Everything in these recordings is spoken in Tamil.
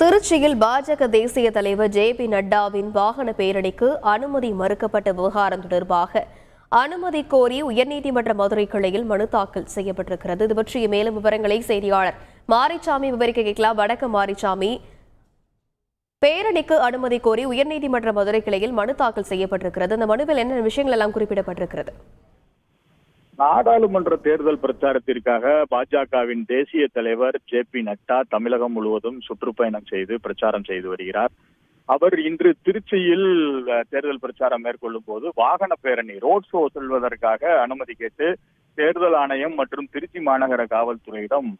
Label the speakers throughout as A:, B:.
A: திருச்சியில் பாஜக தேசிய தலைவர் ஜே பி நட்டாவின் வாகன பேரணிக்கு அனுமதி மறுக்கப்பட்ட விவகாரம் தொடர்பாக அனுமதி கோரி உயர்நீதிமன்ற மதுரை கிளையில் மனு தாக்கல் செய்யப்பட்டிருக்கிறது இது பற்றிய மேலும் விவரங்களை செய்தியாளர் மாரிசாமி விவரிக்க கேட்கலாம் வடக்க மாரிசாமி பேரணிக்கு அனுமதி கோரி உயர்நீதிமன்ற மதுரை கிளையில் மனு தாக்கல் செய்யப்பட்டிருக்கிறது இந்த மனுவில் என்னென்ன விஷயங்கள் எல்லாம் குறிப்பிடப்பட்டிருக்கிறது
B: நாடாளுமன்ற தேர்தல் பிரச்சாரத்திற்காக பாஜகவின் தேசிய தலைவர் ஜே பி நட்டா தமிழகம் முழுவதும் சுற்றுப்பயணம் செய்து பிரச்சாரம் செய்து வருகிறார் அவர் இன்று திருச்சியில் தேர்தல் பிரச்சாரம் மேற்கொள்ளும் போது வாகன பேரணி ரோட் ஷோ செல்வதற்காக அனுமதி கேட்டு தேர்தல் ஆணையம் மற்றும் திருச்சி மாநகர காவல்துறையிடம்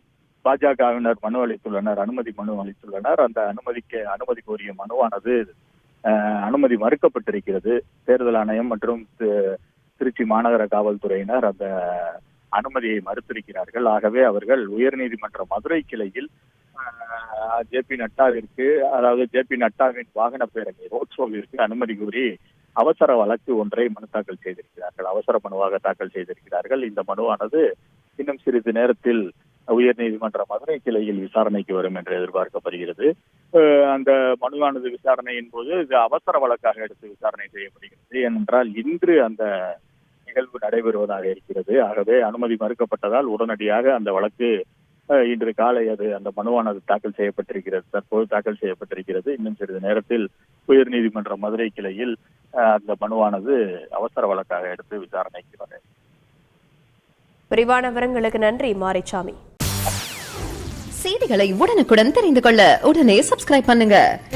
B: பாஜகவினர் மனு அளித்துள்ளனர் அனுமதி மனு அளித்துள்ளனர் அந்த அனுமதிக்கு அனுமதி கோரிய மனுவானது அனுமதி மறுக்கப்பட்டிருக்கிறது தேர்தல் ஆணையம் மற்றும் திருச்சி மாநகர காவல்துறையினர் அந்த அனுமதியை மறுத்திருக்கிறார்கள் ஆகவே அவர்கள் உயர்நீதிமன்ற மதுரை கிளையில் ஜே பி நட்டாவிற்கு அதாவது ஜே பி நட்டாவின் வாகன பேரணி ரோட் ஷோவிற்கு அனுமதி கூறி அவசர வழக்கு ஒன்றை மனு தாக்கல் செய்திருக்கிறார்கள் அவசர மனுவாக தாக்கல் செய்திருக்கிறார்கள் இந்த மனுவானது இன்னும் சிறிது நேரத்தில் உயர் நீதிமன்ற மதுரை கிளையில் விசாரணைக்கு வரும் என்று எதிர்பார்க்கப்படுகிறது அந்த மனுவானது விசாரணையின் போது இது அவசர வழக்காக எடுத்து விசாரணை செய்யப்படுகிறது ஏனென்றால் இன்று அந்த நிகழ்வு நடைபெறுவதாக இருக்கிறது ஆகவே அனுமதி மறுக்கப்பட்டதால் உடனடியாக அந்த வழக்கு இன்று காலை அது அந்த மனுவானது தாக்கல் செய்யப்பட்டிருக்கிறது தற்போது தாக்கல் செய்யப்பட்டிருக்கிறது இன்னும் சிறிது நேரத்தில் உயர் நீதிமன்ற மதுரை கிளையில் அந்த மனுவானது அவசர வழக்காக எடுத்து விசாரணைக்கு வர
A: விரிவான விவரங்களுக்கு நன்றி மாரிச்சாமி செய்திகளை உடனுக்குடன் தெரிந்து கொள்ள உடனே சப்ஸ்கிரைப் பண்ணுங்க